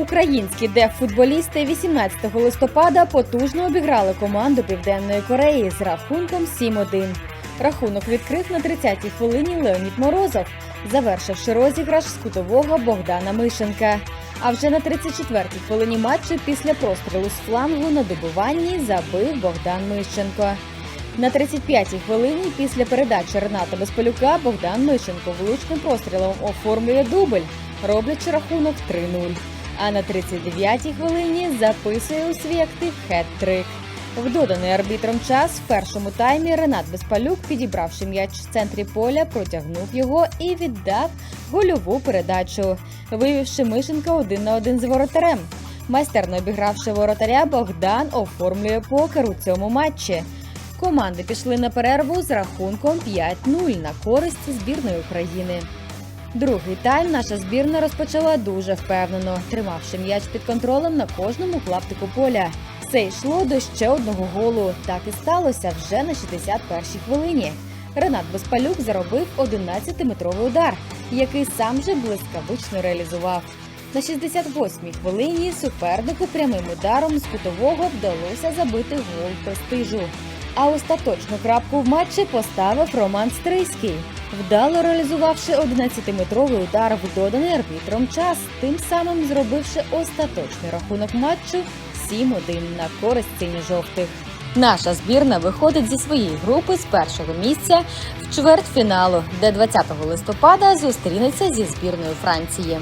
Українські деф-футболісти 18 листопада потужно обіграли команду Південної Кореї з рахунком 7-1. Рахунок відкрив на 30-й хвилині Леонід Морозов, завершивши розіграш з кутового Богдана Мишенка. А вже на 34-й хвилині матчу після прострілу з флангу на добуванні забив Богдан Мищенко. На 35-й хвилині після передачі Рената Безполюка Богдан Мищенко влучним пострілом оформлює дубль, роблячи рахунок 3-0. А на 39-й хвилині записує у свій актив хет-трик. В доданий арбітром час в першому таймі Ренат Безпалюк, підібравши м'яч в центрі поля, протягнув його і віддав гольову передачу, вивівши Мишенка один на один з воротарем. Майстерно обігравши воротаря, Богдан оформлює покер у цьому матчі. Команди пішли на перерву з рахунком 5-0 на користь збірної України. Другий тайм наша збірна розпочала дуже впевнено, тримавши м'яч під контролем на кожному клаптику поля. Все йшло до ще одного голу. Так і сталося вже на 61-й хвилині. Ренат Безпалюк заробив 11-метровий удар, який сам же блискавично реалізував. На 68-й хвилині супернику прямим ударом з кутового вдалося забити гол престижу. А остаточну крапку в матчі поставив Роман Стрийський, вдало реалізувавши 11-метровий удар в доданий арбітром час, тим самим зробивши остаточний рахунок матчу 7-1 на користь сині-жовтих. Наша збірна виходить зі своєї групи з першого місця в чвертьфіналу, де 20 листопада зустрінеться зі збірною Франції.